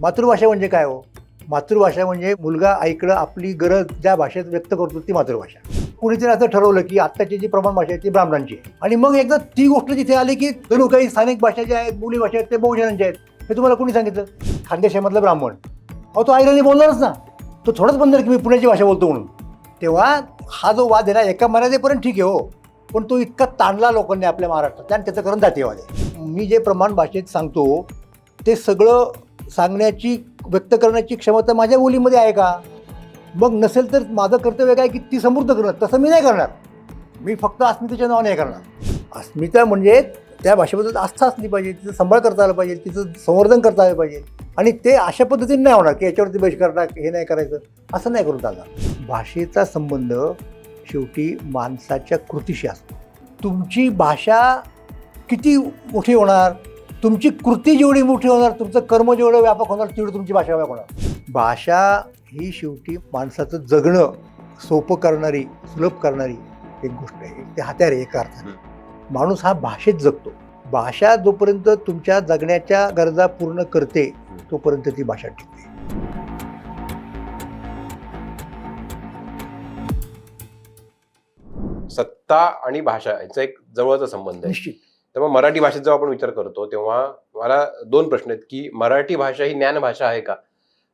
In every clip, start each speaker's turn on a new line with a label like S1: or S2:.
S1: मातृभाषा म्हणजे काय हो? मातृभाषा म्हणजे मुलगा ऐकलं आपली गरज ज्या भाषेत व्यक्त करतो ती मातृभाषा. कुणीतरी असं ठरवलं की आत्ताची जी प्रमाण भाषा आहे ती ब्राह्मणांची आहे. आणि मग एकदा ती गोष्ट तिथे आली की जणू काही स्थानिक भाषा ज्या आहेत बोली भाषा आहेत ते बहुजनांच्या आहेत. हे तुम्हाला कोणी सांगितलं? खानदेशामधलं ब्राह्मण. अहो तो आईराणी बोलणारच ना. तो थोडंच बनणार की मी पुण्याची भाषा बोलतो म्हणून. तेव्हा हा जो वाद आहे ना एका मर्यादेपर्यंत ठीक आहे हो. पण तो इतका ताणला लोकांनी आपल्या महाराष्ट्रात. आणि त्याचं करण जातीयवाद आहे. मी जे प्रमाण भाषेत सांगतो ते सगळं सांगण्याची व्यक्त करण्याची क्षमता माझ्या बोलीमध्ये आहे का? मग नसेल तर माझं कर्तव्य काय की ती समृद्ध करणं? तसं मी नाही करणार. मी फक्त अस्मितेच्या नावाने करणार. अस्मिता म्हणजे त्या भाषेबद्दल आस्था असली पाहिजे तिचं सांभाळ करता आलं पाहिजे तिचं संवर्धन करता आलं पाहिजे. आणि ते अशा पद्धतीने नाही होणार की याच्यावरती बहिष्कार टाक हे नाही करायचं. असं नाही करून चालणार. भाषेचा संबंध शेवटी माणसाच्या कृतीशी असतो. तुमची भाषा किती मोठी होणार? तुमची कृती जेवढी मोठी होणार तुमचं कर्म जेवढं व्यापक होणार तेवढी तुमची भाषा व्यापक होणार. भाषा ही शेवटी माणसाचं जगणं सोपं करणारी सुलभ करणारी एक गोष्ट आहे. ते हत्यार आहे एका अर्थाने माणूस हा भाषेत जगतो. भाषा जोपर्यंत तुमच्या जगण्याच्या गरजा पूर्ण करते तोपर्यंत ती भाषा टिकते.
S2: सत्ता आणि भाषा यांचा एक जवळचा संबंध आहे.
S1: निश्चित.
S2: तर मग मराठी भाषेत जेव्हा आपण विचार करतो तेव्हा मला दोन प्रश्न आहेत की मराठी भाषा ही ज्ञान भाषा आहे का?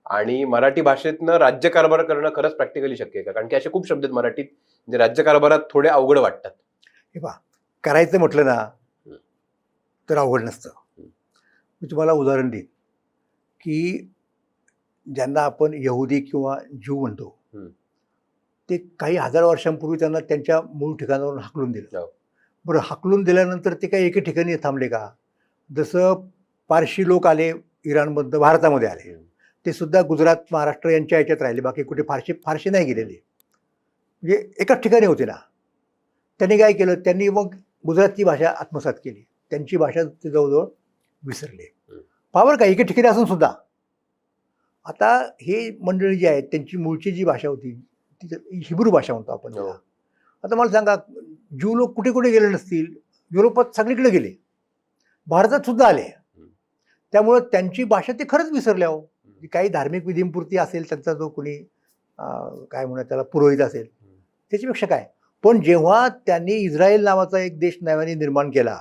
S2: आणि मराठी भाषेतनं राज्यकारभार करणं खरंच प्रॅक्टिकली शक्य आहे का? कारण की असे खूप शब्द आहेत मराठीत जे राज्यकारभारात थोडे अवघड वाटतात.
S1: हे पहा करायचं म्हटलं ना तर अवघड नसतं. मी तुम्हाला उदाहरण देईन की ज्यांना आपण यहुदी किंवा ज्यू म्हणतो. ते काही हजार वर्षांपूर्वी त्यांना त्यांच्या मूळ ठिकाणावरून हाकलून दिलं.
S2: हो.
S1: बरं हाकलून दिल्यानंतर ते काही एके ठिकाणी थांबले का? जसं पारशी लोक आले इराणमधनं भारतामध्ये आले. ते सुद्धा गुजरात महाराष्ट्र यांच्या याच्यात राहिले. बाकी कुठे फारसे फारसे नाही गेलेले. म्हणजे एकाच ठिकाणी होते ना. त्यांनी काय केलं? त्यांनी मग गुजरातची भाषा आत्मसात केली. त्यांची भाषा ते जवळजवळ विसरले. पावर का एके ठिकाणी असून सुद्धा. आता हे मंडळी जी आहेत त्यांची मूळची जी भाषा होती ती हिब्रू भाषा म्हणतो आपण
S2: हो.
S1: त्याला. आता मला सांगा ज्यू लोक कुठे कुठे गेले नसतील युरोपात सगळीकडे गेले. भारतात सुद्धा आले. त्यामुळं त्यांची भाषा ते खरंच विसरल्या हो. काही धार्मिक विधींपुरती असेल त्यांचा जो कोणी काय म्हणतात त्याला पुरोहित असेल त्याच्यापेक्षा काय? पण जेव्हा त्यांनी इस्रायल नावाचा एक देश नव्याने निर्माण केला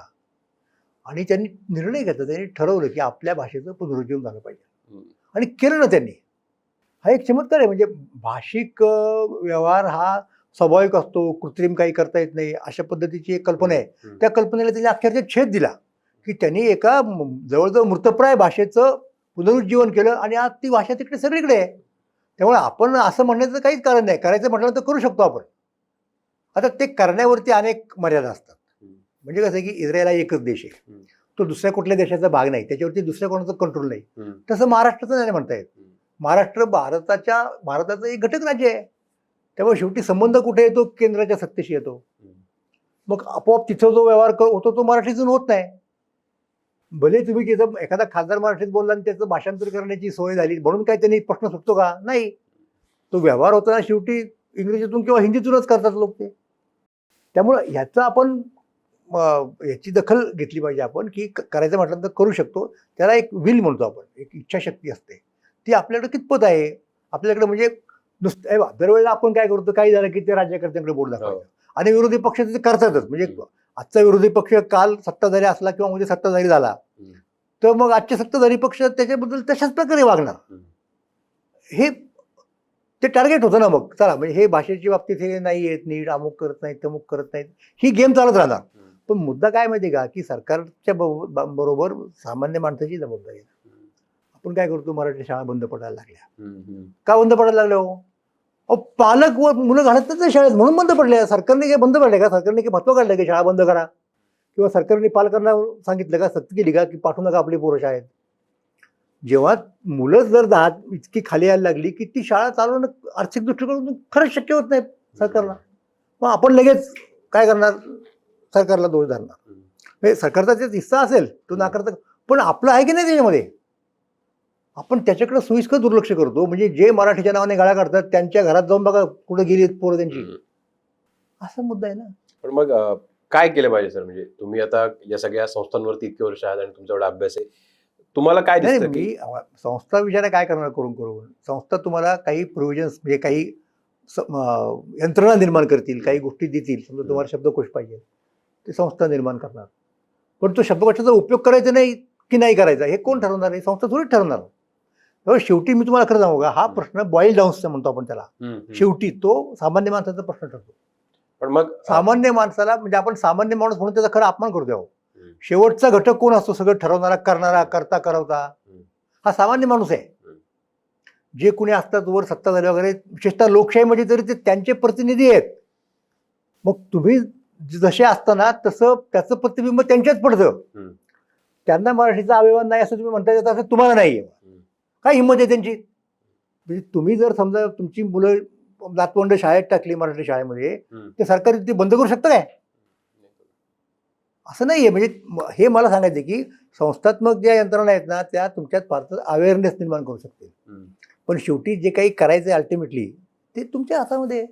S1: आणि त्यांनी निर्णय घेतला त्यांनी ठरवलं की आपल्या भाषेचं पुनरुज्जीवन झालं पाहिजे. आणि केलं ना त्यांनी. हा एक चमत्कार आहे. म्हणजे भाषिक व्यवहार हा स्वाभाविक असतो कृत्रिम काही करता येत नाही अशा पद्धतीची एक कल्पना आहे. त्या कल्पनेला त्यांनी अक्षरशः छेद दिला की त्यांनी एका जवळजवळ मृतप्राय भाषेचं पुनरुज्जीवन केलं आणि आज ती भाषा तिकडे सगळीकडे आहे त्यामुळे आपण असं म्हणण्याचं काहीच कारण नाही करायचं म्हटलं तर करू शकतो आपण आता ते करण्यावरती अनेक मर्यादा असतात. म्हणजे कसं की इस्रायल हा एकच देश आहे. तो दुसऱ्या कुठल्या देशाचा भाग नाही त्याच्यावरती दुसऱ्या कोणाचं कंट्रोल नाही. तसं महाराष्ट्राचं नाही म्हणता येत. महाराष्ट्र भारताच्या भारताचं एक घटक राज्य आहे त्यामुळे शेवटी संबंध कुठे येतो? केंद्राच्या सत्तेशी येतो. मग आपोआप तिथं जो व्यवहार कर- होतो तो मराठीतून होत नाही. भले तुम्ही तिथं एखादा खासदार मराठीत बोलला आणि त्याचं भाषांतर करण्याची सोय झाली म्हणून काय त्यांनी प्रश्न सुटतो का? नाही. तो व्यवहार होताना शेवटी इंग्रजीतून किंवा हिंदीतूनच करतात लोक ते. त्यामुळं ह्याचं आपण याची दखल घेतली पाहिजे आपण की क- करायचं म्हटलं तर करू शकतो. त्याला एक विल म्हणतो आपण एक इच्छाशक्ती असते. ती आपल्याकडे कितपत आहे? आपल्याकडे म्हणजे नुसतं हे बघा, दरवेळेला आपण काय करतो काही झालं की ते राज्यकर्त्यांकडे बोट दाखवायचं आणि विरोधी पक्ष ते करतातच म्हणजे. आजचा विरोधी पक्ष काल सत्ताधारी असला किंवा उद्या सत्ताधारी झाला. तर मग आजचे सत्ताधारी पक्ष त्याच्याबद्दल तशाच प्रकारे वागणार. हे ते टार्गेट होतं ना मग चला म्हणजे हे भाषेच्या बाबतीत हे नाही येत नीट अमुक करत नाहीत तमुक करत नाहीत ही गेम चालत राहणार. पण मुद्दा काय माहिती का की सरकारच्या बरो- ब- बरोबर सामान्य माणसाची जबाबदारी आहे. आपण काय करतो मराठी शाळा बंद पडायला लागल्या. का बंद पडायला लागल्या हो अहो पालक व मुलं घालत नाही शाळेत म्हणून बंद पडले. सरकारने काय बंद पडले का? सरकारने काही महत्त्व काढलं की? शाळा बंद करा. किंवा सरकारने पालकांना सांगितलं का? सक्ती केली का? की पाठवू नका आपली पोरं शाळेत. जेव्हा मुलं जर दहा इतकी खाली यायला लागली की ती शाळा चालवणं आर्थिक दृष्टिकोनातून खरंच शक्य होत नाही सरकारला. मग आपण लगेच काय करणार? सरकारला दोष धरणार. म्हणजे सरकारचा जे हिस्सा असेल तो नाकारता पण आपलं आहे की नाही त्याच्यामध्ये? आपण त्याच्याकडे सोयीस्कर दुर्लक्ष करतो. म्हणजे जे मराठीच्या नावाने गाळ्या काढतात त्यांच्या घरात जाऊन बघा कुठे गेली पोरं त्यांची. असा मुद्दा आहे ना.
S2: पण मग काय केलं पाहिजे सर? म्हणजे तुम्ही आता या सगळ्या संस्थांवरती इतके वर्ष आहात आणि तुमचा एवढा अभ्यास आहे. तुम्हाला काय
S1: नाही मी संस्था विचार काय करणार करून करून? संस्था तुम्हाला काही प्रोव्हिजन्स म्हणजे काही यंत्रणा निर्माण करतील काही गोष्टी देतील. समजा तुम्हाला शब्दकोश पाहिजे. ते संस्था निर्माण करणार. पण तो शब्दकोशाचा उपयोग करायचा नाही की नाही करायचा? हे कोण ठरवणार? आहे संस्था थोडी ठरवणार. तेव्हा शेवटी मी तुम्हाला खरं सांगू का हा प्रश्न बॉईल डाऊन्सचा म्हणतो आपण त्याला. शेवटी तो सामान्य माणसाचा प्रश्न ठरतो
S2: पण मग
S1: सामान्य माणसाला म्हणजे आपण सामान्य माणूस म्हणून त्याचा खरं अपमान करतो आहोत.
S2: हम्म.
S1: शेवटचा घटक कोण असतो सगळं ठरवणारा करणारा करता करवता. हा सामान्य माणूस आहे. जे कुणी असतात वर सत्ता झाली वगैरे विशेषतः लोकशाहीमध्ये तरी ते त्यांचे प्रतिनिधी आहेत मग तुम्ही जसे असताना तसं त्याचं प्रतिबिंब त्यांच्याच पडतं. त्यांना मराठीचा अभिमान नाही असं तुम्ही म्हणता येत असं तुम्हाला नाही आहे काय हिंमत आहे त्यांची म्हणजे तुम्ही जर समजा तुमची मुलं नातवंड शाळेत टाकली मराठी शाळेमध्ये. ते सरकारी ते बंद करू शकतं काय असं नाही आहे म्हणजे हे मला सांगायचं की संस्थात्मक ज्या यंत्रणा आहेत ना त्या तुमच्यात फारच अवेअरनेस निर्माण करू शकतील. पण शेवटी जे काही करायचं आहे अल्टिमेटली ते तुमच्या हातामध्ये.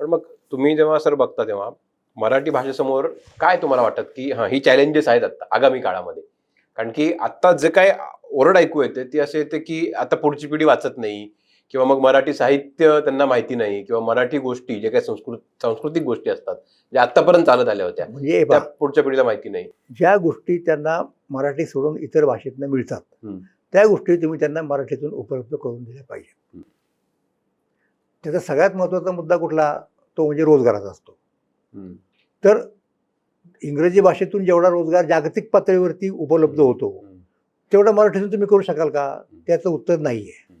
S2: पण मग तुम्ही जेव्हा सर बघता तेव्हा मराठी भाषेसमोर काय तुम्हाला वाटत की हा ही चॅलेंजेस आहेत आता आगामी काळामध्ये कारण की आता जे काय ओरड ऐकू येते ती असे येते की आता पुढची पिढी वाचत नाही किंवा मग मराठी साहित्य त्यांना माहिती नाही किंवा मराठी गोष्टी जे काही संस्कृत सांस्कृतिक गोष्टी असतात ज्या आतापर्यंत चालत आल्या होत्या
S1: म्हणजे हे
S2: पुढच्या पिढीला माहिती नाही
S1: ज्या गोष्टी त्यांना मराठी सोडून इतर भाषेतनं मिळतात. त्या गोष्टी तुम्ही त्यांना मराठीतून उपलब्ध करून दिल्या पाहिजे. त्याचा सगळ्यात महत्त्वाचा मुद्दा कुठला तो म्हणजे रोजगाराचा असतो. तर इंग्रजी भाषेतून जेवढा रोजगार जागतिक पातळीवरती उपलब्ध होतो
S2: तेवढा
S1: तेवढं मराठीतून तुम्ही करू शकाल का? त्याचं उत्तर नाही आहे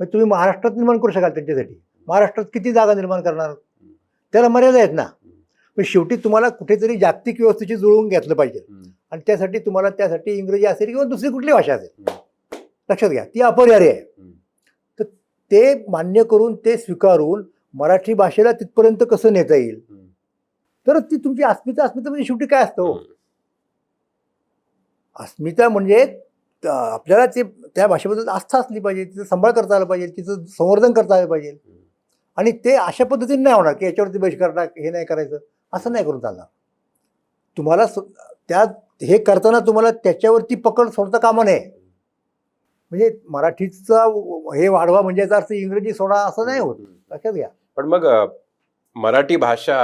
S1: मग तुम्ही महाराष्ट्रात निर्माण करू शकाल त्यांच्यासाठी. महाराष्ट्रात किती जागा निर्माण करणार? त्याला मर्यादा आहेत ना. पण शेवटी तुम्हाला कुठेतरी जागतिक व्यवस्थेची जुळवून घेतलं पाहिजे. आणि त्यासाठी तुम्हाला त्यासाठी इंग्रजी असेल किंवा दुसरी कुठली भाषा असेल. लक्षात घ्या ती अपरिहार्य आहे. तर ते मान्य करून ते स्वीकारून मराठी भाषेला तिथपर्यंत कसं नेता येईल? तर ती तुमची अस्मिता अस्मिता म्हणजे शेवटी काय असतं हो? अस्मिता म्हणजे त- आपल्याला ते त्या भाषेबद्दल आस्था असली पाहिजे तिचं सांभाळ करता आलं पाहिजे तिचं संवर्धन करता आलं पाहिजे. आणि ते अशा पद्धतीने नाही होणार की याच्यावरती बहिष्कार टाक हे नाही करायचं असं नाही करून चालणार. तुम्हाला त्या हे करताना तुम्हाला त्याच्यावरती पकड सोडता कामा नये. म्हणजे मराठीचा हे वाढवा म्हणजे याचा अर्थ इंग्रजी सोडा असं नाही होत. लक्षात घ्या.
S2: पण मग मराठी भाषा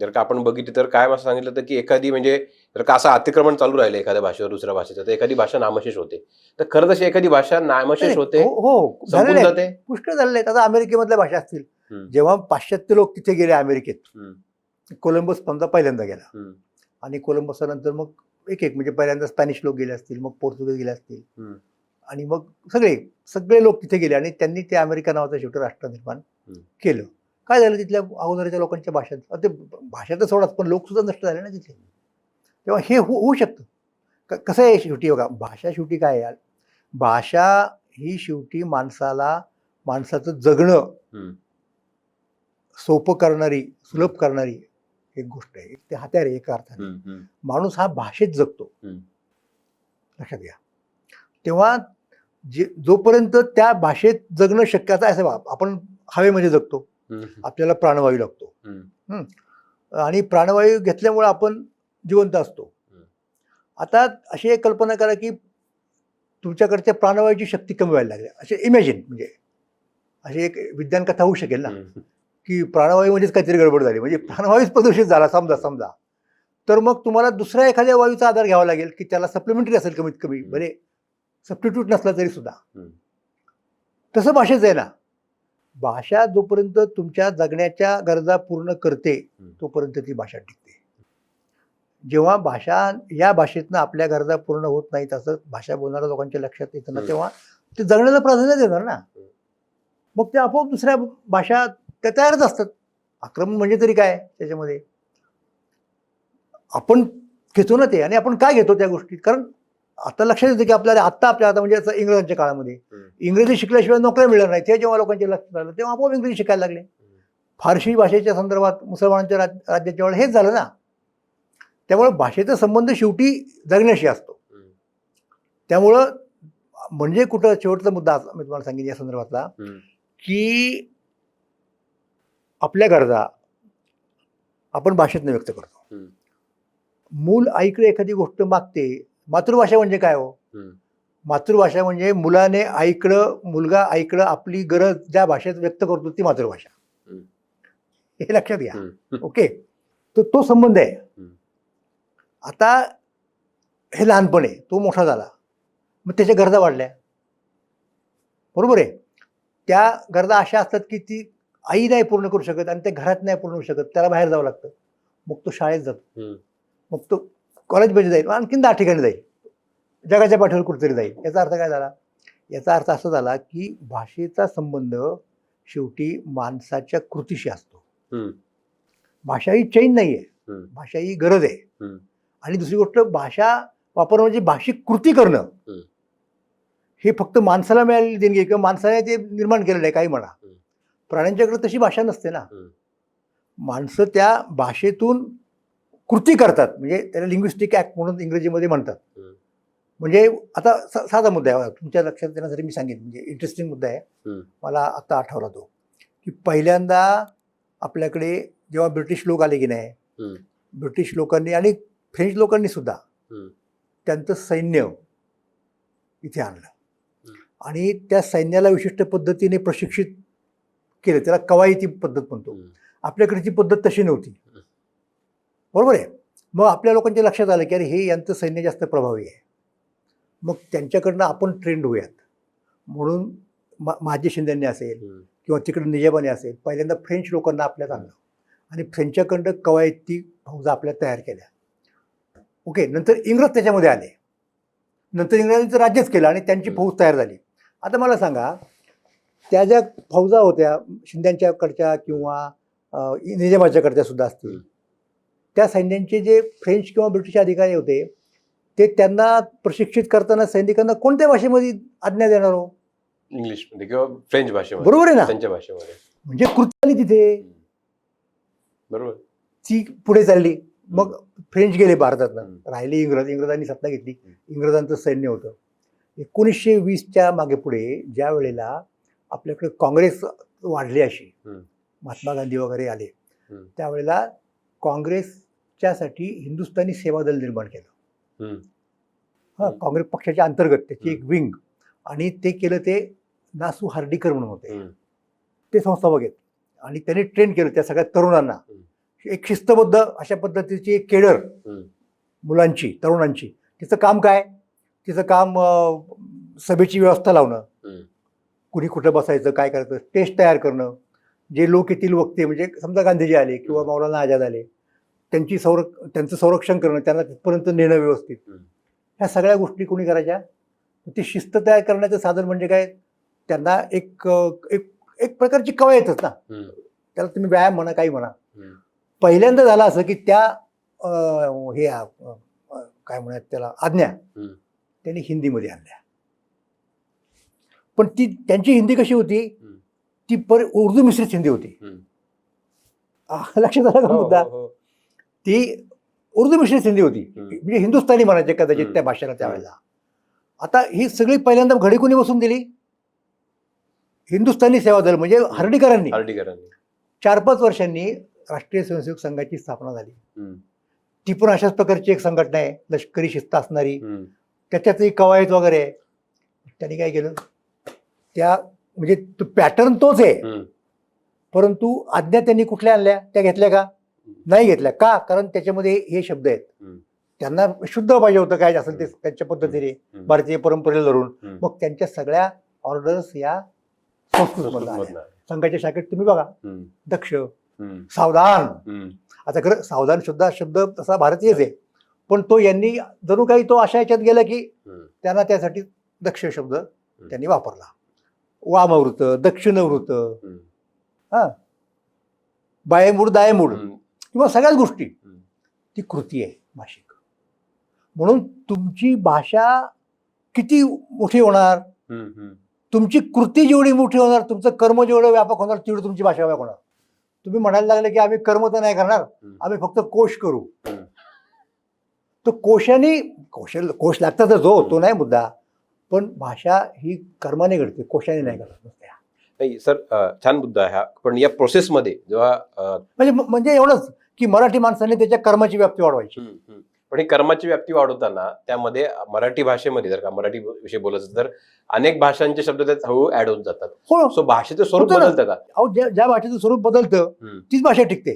S2: जर का आपण बघितली तर काय असं सांगितलं तर की एखादी म्हणजे जर का असं अतिक्रमण चालू राहिलं एखाद्या भाषेवर दुसऱ्या भाषेचं तर एखादी भाषा नामशेष होते तर खरं तशी एखादी भाषा नामशेष होते
S1: हो हो.
S2: जाते
S1: पुष्कळ झालेले आहेत आता अमेरिकेमधल्या भाषा असतील. जेव्हा पाश्चात्य लोक तिथे गेले अमेरिकेत. कोलंबस समजा पहिल्यांदा गेला. आणि कोलंबसनंतर मग एक एक म्हणजे पहिल्यांदा स्पॅनिश लोक गेले असतील मग पोर्तुगीज गेले असतील. आणि मग सगळे सगळे लोक तिथे गेले आणि त्यांनी ते अमेरिका नावाचं शेवटी राष्ट्र निर्माण. केलं काय झालं तिथल्या अगोदरच्या लोकांच्या भाषेत ते भाषा तर सोडाच पण लोक सुद्धा नष्ट झाले ना तिथे तेव्हा हे हो होऊ शकतं क- कसं आहे शेवटी बघा भाषा शेवटी काय आहे भाषा ही शेवटी माणसाला माणसाचं जगणं. सोपं करणारी सुलभ करणारी एक गोष्ट आहे ते हत्यार आहे एका अर्थाने. माणूस हा भाषेत जगतो. लक्षात घ्या तेव्हा जे जोपर्यंत त्या भाषेत जगणं शक्य आता असं आपण हवेमध्ये जगतो. आपल्याला प्राणवायू लागतो. आणि प्राणवायू घेतल्यामुळे आपण जिवंत असतो. आता अशी एक कल्पना करा की तुमच्याकडच्या प्राणवायूची शक्ती कमी व्हायला लागली. असे इमॅजिन म्हणजे अशी एक विज्ञान कथा होऊ शकेल ना. की प्राणवायूमध्येच काहीतरी गडबड झाली. म्हणजे प्राणवायूच प्रदूषित झाला समजा समजा. तर मग तुम्हाला दुसऱ्या एखाद्या वायूचा आधार घ्यावा लागेल की त्याला सप्लिमेंटरी असेल कमीत कमी. बरे सबस्टिट्यूट नसला तरी सुद्धा. तसं भाषेचं आहे ना. भाषा जोपर्यंत तुमच्या जगण्याच्या गरजा पूर्ण करते. तोपर्यंत ती भाषा टिकते जेव्हा भाषा या भाषेतनं आपल्या गरजा पूर्ण होत नाहीत असं भाषा बोलणाऱ्या लोकांच्या लक्षात येतं ना. तेव्हा ते जगण्याला प्राधान्य देणार ना. मग ते आपोआप दुसऱ्या भाषा त्या तयारच असतात आक्रमण म्हणजे तरी काय त्याच्यामध्ये आपण घेतो ना ते आणि आपण काय घेतो त्या गोष्टी कारण आता लक्षात येतं की आपल्याला आत्ता आपल्या आता म्हणजे इंग्रजांच्या काळामध्ये. इंग्रजी शिकल्याशिवाय नोकऱ्या मिळणार नाही ते जेव्हा लोकांच्या लक्षात आलं तेव्हा आपोआप इंग्रजी शिकायला लागले फारशी भाषेच्या संदर्भात मुसलमानांच्या राज राज्याच्या वेळेला हेच झालं ना त्यामुळे भाषेचा संबंध शेवटी जगण्याशी असतो. त्यामुळं म्हणजे कुठं शेवटचा मुद्दा असा मी तुम्हाला सांगेन या संदर्भातला. की आपल्या गरजा आपण भाषेतनं व्यक्त करतो. मूल आईकडे एखादी गोष्ट मागते मातृभाषा म्हणजे काय हो. मातृभाषा म्हणजे मुलाने ऐकलं मुलगा ऐकलं आपली गरज ज्या भाषेत व्यक्त करतो ती मातृभाषा. हे लक्षात घ्या. ओके? तर तो संबंध आहे. आता हे लहानपण आहे. तो मोठा झाला. मग त्याच्या गरजा वाढल्या. बरोबर आहे? त्या गरजा अशा असतात की ती आई नाही पूर्ण करू शकत आणि ते घरात नाही पूर्ण करू शकत. त्याला बाहेर जावं लागतं. मग तो शाळेत जातो. मग तो कॉलेजमध्ये जाईल आणखीन दहा ठिकाणी जाईल जगाच्या पाठीवर कुठेतरी जाईल याचा अर्थ काय झाला याचा अर्थ असा झाला की भाषेचा संबंध शेवटी माणसाच्या कृतीशी असतो. भाषा ही चैन नाही आहे. भाषा ही गरज आहे. आणि दुसरी गोष्ट भाषा वापरणं म्हणजे भाषिक कृती करणं. हे फक्त माणसाला मिळालेली देणगी किंवा माणसाने ते निर्माण केलेलं आहे काही म्हणा. प्राण्यांच्याकडे तशी भाषा नसते ना. माणसं त्या भाषेतून कृती करतात म्हणजे त्याला लिंग्विस्टिक ॲक्ट म्हणून इंग्रजीमध्ये म्हणतात. म्हणजे आता साधा मुद्दा आहे तुमच्या लक्षात येण्यासाठी मी सांगेन म्हणजे इंटरेस्टिंग मुद्दा आहे. मला आता आठवला तो की पहिल्यांदा आपल्याकडे जेव्हा ब्रिटिश लोक आले की नाही. ब्रिटिश लोकांनी आणि फ्रेंच लोकांनी सुद्धा. त्यांचं सैन्य इथे आणलं. आणि त्या सैन्याला विशिष्ट पद्धतीने प्रशिक्षित केलं त्याला कवायती पद्धत म्हणतो. आपल्याकडची पद्धत तशी नव्हती बरोबर आहे? मग आपल्या लोकांच्या लक्षात आलं की अरे हे यांचं सैन्य जास्त प्रभावी आहे. मग त्यांच्याकडनं आपण ट्रेंड होऊयात म्हणून मा माझे शिंदेने असेल. किंवा तिकडे निजामाने असेल पहिल्यांदा फ्रेंच लोकांना आपल्यात आणलं. आणि फ्रेंचच्याकडं कवायती फौजा आपल्या तयार केल्या. ओके नंतर इंग्रज त्याच्यामध्ये आले. नंतर इंग्रजांचं राज्यच केलं आणि त्यांची. फौज तयार झाली. आता मला सांगा त्या ज्या फौजा होत्या शिंद्यांच्याकडच्या किंवा निजामाच्याकडच्या सुद्धा असतील. त्या सैन्यांचे जे फ्रेंच किंवा ब्रिटिश अधिकारी होते ते त्यांना प्रशिक्षित करताना सैनिकांना कोणत्या भाषेमध्ये आज्ञा देणार हो?
S2: इंग्लिशमध्ये किंवा फ्रेंच भाषेमध्ये.
S1: बरोबर आहे ना?
S2: त्यांच्या भाषेमध्ये.
S1: म्हणजे कृती आली तिथे.
S2: बरोबर.
S1: ती पुढे चालली. मग फ्रेंच गेले भारतातनं. राहिले इंग्रज इंग्रजांनी सत्ता घेतली. इंग्रजांचं सैन्य होतं. एकोणीसशे वीसच्या मागे पुढे ज्या वेळेला आपल्याकडे काँग्रेस वाढली अशी. महात्मा गांधी वगैरे आले. त्यावेळेला काँग्रेसच्यासाठी हिंदुस्थानी सेवा दल निर्माण केलं. हा. काँग्रेस पक्षाच्या अंतर्गत त्याची एक. विंग आणि ते केलं ते नासू हार्डीकर म्हणून होते. ते संस्थापक आहेत आणि त्यांनी ट्रेन केलं त्या सगळ्या तरुणांना एक शिस्तबद्ध अशा पद्धतीची एक केडर. मुलांची तरुणांची तिचं काम काय तिचं काम सभेची व्यवस्था लावणं. कुणी कुठं बसायचं काय करायचं टेस्ट तयार करणं जे लोक येतील वक्ते म्हणजे समजा गांधीजी आले किंवा. मौलाना आझाद आले त्यांची संर त्यांचं संरक्षण करणं त्यांना तिथपर्यंत नेणं व्यवस्थित. ह्या सगळ्या गोष्टी कोणी करायच्या ती शिस्त तयार करण्याचं साधन म्हणजे काय त्यांना एक एक एक प्रकारची कवायतच ना. त्याला तुम्ही व्यायाम म्हणा काही म्हणा. पहिल्यांदा झालं असं की त्या हे काय म्हणतात त्याला आज्ञा. त्यांनी हिंदीमध्ये आणल्या पण ती त्यांची हिंदी कशी होती. ती पर उर्दू मिश्रित हिंदी होती लक्षात आला का
S2: हो,
S1: मुद्दा
S2: हो, हो.
S1: ती उर्दू मिश्रित हिंदी होती. म्हणजे हिंदुस्थानी म्हणायचे कदाचित. त्या भाषेला त्यावेळेला आता ही सगळी पहिल्यांदा घडी कोणी बसून दिली? हिंदुस्थानी सेवा दल म्हणजे हर्डीकरांनी.
S2: हार्डीकरांनी.
S1: चार पाच वर्षांनी राष्ट्रीय स्वयंसेवक संघाची स्थापना झाली. ती पण अशाच प्रकारची एक संघटना आहे लष्करी शिस्त असणारी. त्याच्यातही कवायत वगैरे. त्यांनी काय केलं? त्या म्हणजे तो पॅटर्न तोच आहे. परंतु आज्ञा त्यांनी कुठल्या आणल्या? त्या घेतल्या का? नाही घेतल्या का कारण त्याच्यामध्ये हे शब्द आहेत. त्यांना शुद्ध पाहिजे होतं काय असेल ते त्यांच्या पद्धतीने. भारतीय परंपरेला धरून. मग त्यांच्या सगळ्या ऑर्डर्स या
S2: आहे.
S1: संघाच्या शाखेत तुम्ही बघा. दक्ष. सावधान. आता खरं सावधान शब्द शब्द तसा भारतीयच आहे पण तो यांनी जणू काही तो अशा ह्याच्यात गेला की. त्यांना त्यासाठी दक्ष शब्द त्यांनी वापरला वामवृत दक्षिणवृत. हा बायमूड दायमूड. किंवा सगळ्याच गोष्टी. ती कृती आहे भाषिक म्हणून तुमची भाषा किती मोठी होणार. तुमची कृती जेवढी मोठी होणार तुमचं कर्म जेवढं व्यापक होणार तेवढी तुमची भाषा व्यापक होणार तुम्ही म्हणायला लागले की आम्ही कर्म तर नाही करणार. आम्ही फक्त कोश करू. तर कोशाने कोश कोश लागतातच हो तो नाही मुद्दा पण भाषा ही कर्माने घडते कोशाने नाही घडत.
S2: नाही सर छान मुद्दा आहे हा पण या प्रोसेसमध्ये जेव्हा
S1: म्हणजे म्हणजे एवढंच की मराठी माणसाने त्याच्या कर्माची व्याप्ती वाढवायची.
S2: पण ही कर्माची व्याप्ती वाढवताना त्यामध्ये मराठी भाषेमध्ये जर का मराठी विषय बोलायचं तर अनेक भाषांचे शब्द त्यात हळूहळू ऍड होऊन जातात
S1: हो
S2: सो भाषेचं स्वरूप. बदलतं का
S1: अहो ज्या ज्या भाषेचं स्वरूप बदलतं. तीच भाषा टिकते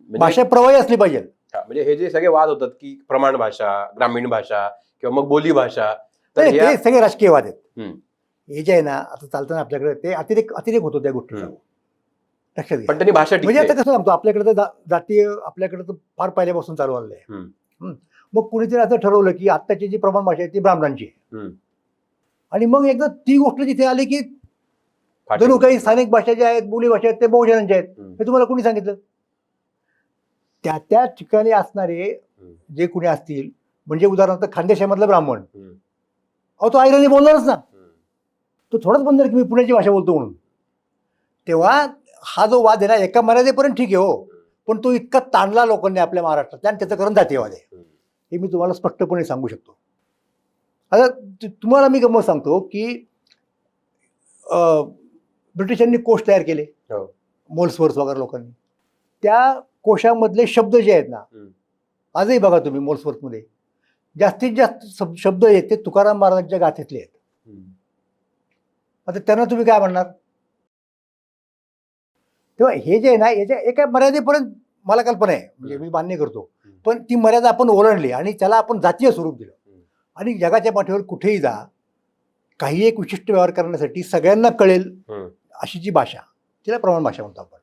S2: म्हणजे
S1: भाषा प्रवाही असली पाहिजे
S2: हा, म्हणजे हे जे सगळे वाद होतात की प्रमाण भाषा ग्रामीण भाषा किंवा मग बोली भाषा तर
S1: ते सगळे राजकीय वाद आहेत. हे जे आहे ना आता चालताना आपल्याकडे ते अतिरेक अतिरेक होतो त्या गोष्टीचा
S2: हम्म.
S1: लक्षात घ्या
S2: पण त्यांनी भाषा
S1: म्हणजे आता कसं सांगतो आपल्याकडे तर जातीय आपल्याकडे तर फार पहिल्यापासून चालू आलेलं आहे. मग कुणीतरी असं ठरवलं की आत्ताची जी प्रमाण भाषा आहे ती ब्राह्मणांची आहे. आणि मग एकदा ती गोष्ट जिथे आली की जणू काही स्थानिक भाषा ज्या आहेत बोली भाषा आहेत ते बहुजनांच्या आहेत. हे तुम्हाला कोणी सांगितलं त्या त्या ठिकाणी असणारे. जे कुणी असतील म्हणजे उदाहरणार्थ खानदेशामधलं ब्राह्मण. अहो तो आयराने बोलणारच ना. तो थोडाच म्हणणार की मी पुण्याची भाषा बोलतो म्हणून तेव्हा हा जो वाद आहे ना एका मर्यादेपर्यंत ठीक आहे हो पण तो इतका ताणला लोकांनी आपल्या महाराष्ट्रात आणि त्याचं कारण जातीयवाद आहे. हे मी तुम्हाला स्पष्टपणे सांगू शकतो आता तुम्हाला मी गमत सांगतो की ब्रिटिशांनी कोश तयार केले
S2: हो.
S1: मोल्सवर्स वगैरे लोकांनी त्या कोशामधले शब्द जे आहेत ना. आजही बघा तुम्ही मोल्सवर्समध्ये जास्तीत जास्त शब- शब्द आहेत ते तुकाराम महाराजांच्या गाथेतले आहेत. आता त्यांना तुम्ही काय म्हणणार तेव्हा हे जे आहे ना याच्या एका मर्यादेपर्यंत मला कल्पना आहे. म्हणजे मी मान्य करतो. पण ती मर्यादा आपण ओलांडली आणि त्याला आपण जातीय स्वरूप दिलं. आणि जगाच्या पाठीवर कुठेही जा काही एक विशिष्ट व्यवहार करण्यासाठी सगळ्यांना कळेल. अशी जी भाषा तिला प्रमाण भाषा म्हणतो आपण.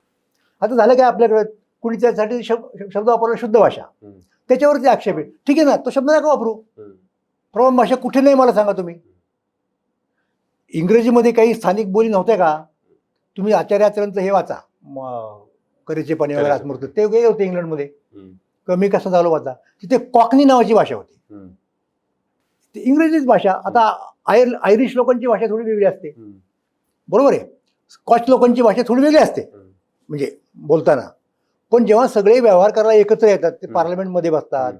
S1: आता झालं काय आपल्याकडे? कुणी त्यासाठी शब्द शब्द वापरला? शुद्ध भाषा. त्याच्यावरती आक्षेप आहे. ठीक आहे ना तो शब्द नका वापरू. प्रमाण भाषा कुठे नाही मला सांगा तुम्ही. इंग्रजीमध्ये काही स्थानिक बोली नव्हत्या का? तुम्ही आचार्याचरणचं हे वाचा. करेचे पाणी वगैरे आत्मृत ते गेले होते इंग्लंडमध्ये. कमी कसं झालं वाचा तिथे कॉकनी नावाची भाषा होती. ती इंग्रजीच भाषा आता आयर आयरिश लोकांची भाषा थोडी वेगळी असते. बरोबर आहे स्कॉच लोकांची भाषा थोडी वेगळी असते. म्हणजे बोलताना पण जेव्हा सगळे व्यवहार करायला एकत्र येतात ते. पार्लमेंटमध्ये बसतात.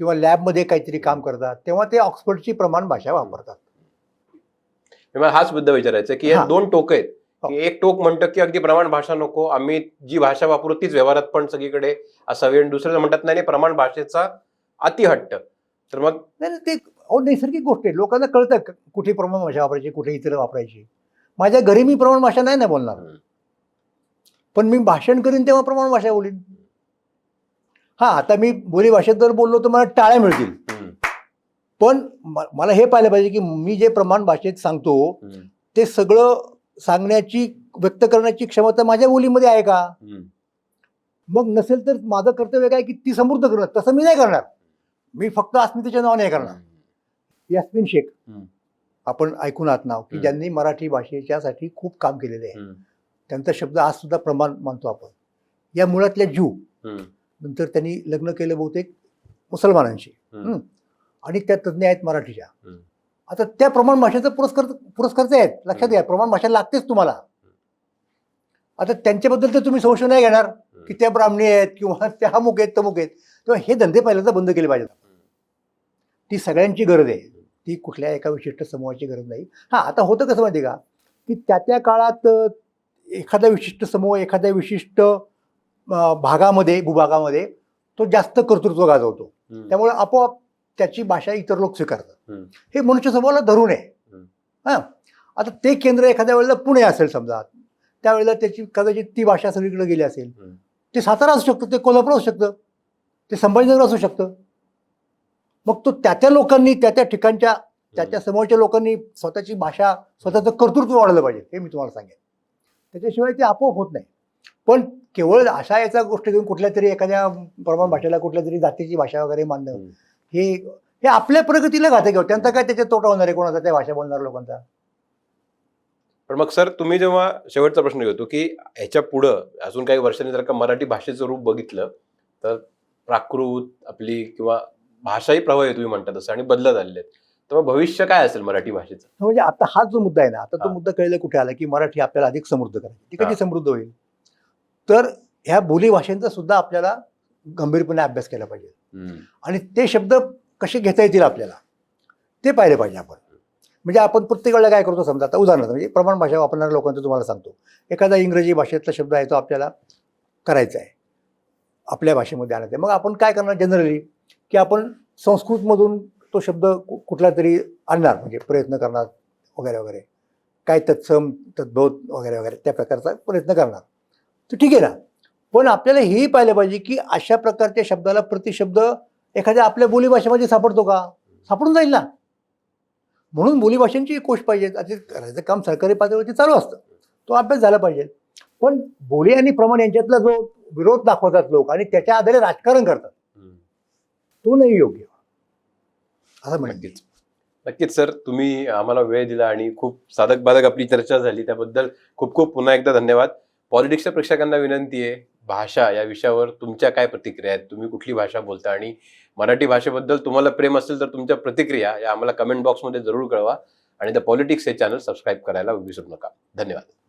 S1: किंवा लॅबमध्ये काहीतरी काम करतात तेव्हा ते ऑक्सफर्डची प्रमाण भाषा वापरतात
S2: हाच मुद्दा विचारायचा की
S1: हा.
S2: दोन टोक आहेत एक टोक म्हणतं की अगदी प्रमाण भाषा नको आम्ही जी भाषा वापरू तीच व्यवहारात पण सगळीकडे असावी आणि दुसरं म्हणतात नाही प्रमाण भाषेचा अतिहट्ट. तर मग
S1: नाही ते अहो नैसर्गिक गोष्ट आहे. लोकांना कळतं कुठे प्रमाण भाषा वापरायची कुठे इतर वापरायची. माझ्या घरी मी प्रमाण भाषा नाही ना बोलणार. पण मी भाषण करीन तेव्हा प्रमाण भाषा बोलीन. हा आता मी बोली भाषेत जर बोललो तर मला टाळ्या मिळतील. पण मला हे पाहिलं पाहिजे की मी जे प्रमाण भाषेत सांगतो. ते सगळं सांगण्याची व्यक्त करण्याची क्षमता माझ्या बोलीमध्ये आहे का. मग नसेल तर माझं कर्तव्य काय की ती समृद्ध करणं तसं मी नाही करणार मी फक्त अस्मितेच्या नावाने हे करणार यास्मिन शेख. आपण ऐकून आहात नाव की. ज्यांनी मराठी भाषेच्यासाठी खूप काम केलेले आहे. त्यांचा शब्द आज सुद्धा प्रमाण मानतो आपण या मुळातल्या ज्यू. नंतर त्यांनी लग्न केलं बहुतेक मुसलमानांशी. आणि त्या तज्ज्ञ आहेत मराठीच्या. आता त्या प्रमाण भाषेचा पुरस्कार पुरस्कारचे आहेत लक्षात घ्या प्रमाण भाषा लागतेच तुम्हाला. आता त्यांच्याबद्दल तर तुम्ही संशय नाही घेणार की त्या ब्राह्मणी आहेत किंवा त्या अमुक आहेत तमुक आहेत. तेव्हा हे धंदे पहिल्यांदा बंद केले पाहिजेत. ती सगळ्यांची गरज आहे. ती कुठल्या एका विशिष्ट समूहाची गरज नाही. हा आता होतं कसं माहिती का? की त्या त्या काळात एखादा विशिष्ट समूह एखाद्या विशिष्ट भागामध्ये भूभागामध्ये तो जास्त कर्तृत्व गाजवतो. त्यामुळे आपोआप त्याची भाषा इतर लोक स्वीकारतात. हे मनुष्य स्वभावाला धरून आहे. हा. आता ते केंद्र एखाद्या वेळेला पुणे असेल समजा. त्यावेळेला त्याची कदाचित ती भाषा सगळीकडे गेली असेल. ते सातारा असू शकतं ते कोल्हापूर असू शकतं ते संभाजीनगर असू शकतं. मग तो त्या त्या लोकांनी त्या त्या ठिकाणच्या त्या त्या समोरच्या लोकांनी स्वतःची भाषा स्वतःचं कर्तृत्व वाढवलं पाहिजे हे मी तुम्हाला सांगेन. त्याच्याशिवाय ते आपोआप होत नाही. पण केवळ अशा याचा गोष्टी घेऊन कुठल्या तरी एखाद्या प्रमाण भाषेला कुठल्या तरी जातीची भाषा वगैरे मानणं. हे हे आपल्या प्रगतीला घातक आहे. त्यांचा काय त्याच्यात तोटा होणार आहे कोणाचा त्या भाषा बोलणाऱ्या लोकांचा?
S2: पण मग सर तुम्ही जेव्हा शेवटचा प्रश्न घेतो की ह्याच्या पुढं अजून काही वर्षांनी जर का मराठी भाषेचं रूप बघितलं तर प्राकृत आपली किंवा भाषाही प्रभावी तुम्ही म्हणता तसं आणि बदलत आलेले आहेत. तर मग भविष्य काय असेल मराठी भाषेचं?
S1: म्हणजे आता हा जो मुद्दा आहे ना आता तो
S2: हा.
S1: मुद्दा कळलं कुठे आला की मराठी आपल्याला अधिक समृद्ध करायची. ती
S2: हा.
S1: कधी समृद्ध होईल? तर ह्या बोली भाषांचा सुद्धा आपल्याला गंभीरपणे अभ्यास केला पाहिजे. आणि ते शब्द कसे घेता येतील आपल्याला ते पाहिले पाहिजे आपण. म्हणजे आपण प्रत्येक वेळेला काय करतो समजा आता उदाहरणार्थ म्हणजे प्रमाण भाषा वापरणाऱ्या लोकांचं तुम्हाला सांगतो. एखादा इंग्रजी भाषेतला शब्द आहे तो आपल्याला करायचा आहे. आपल्या भाषेमध्ये आणायचा आहे. मग आपण काय करणार जनरली की आपण संस्कृतमधून तो शब्द कुठला तरी आणणार म्हणजे प्रयत्न करणार वगैरे वगैरे. काय तत्सम तद्भवत वगैरे वगैरे त्या प्रकारचा प्रयत्न करणार. तर ठीक आहे ना. पण आपल्याला हेही पाहिलं पाहिजे की अशा प्रकारच्या शब्दाला प्रतिशब्द एखाद्या आपल्या बोलीभाषेमध्ये सापडतो का? सापडून जाईल ना. म्हणून बोलीभाषांची कोश पाहिजे. करायचं काम सरकारी पातळीवरती चालू असतं. तो अभ्यास झाला पाहिजे. पण बोली आणि प्रमाण यांच्यातला जो विरोध दाखवतात लोक आणि त्याच्या आधारे राजकारण करतात. तो नाही योग्य. असं म्हणेन मी.
S2: नक्कीच. नक्कीच सर. तुम्ही आम्हाला वेळ दिला आणि खूप साधक बाधक आपली चर्चा झाली. त्याबद्दल खूप खूप पुन्हा एकदा धन्यवाद. पॉलिटिक्सच्या प्रेक्षकांना विनंती आहे. भाषा या विषयावर तुमच्या काय प्रतिक्रिया आहेत? तुम्ही कुठली भाषा बोलता? आणि मराठी भाषेबद्दल तुम्हाला प्रेम असेल तर तुमच्या प्रतिक्रिया या आम्हाला कमेंट बॉक्समध्ये जरूर कळवा. आणि द पॉलिटिक्स हे चॅनल सबस्क्राईब करायला विसरू नका. धन्यवाद.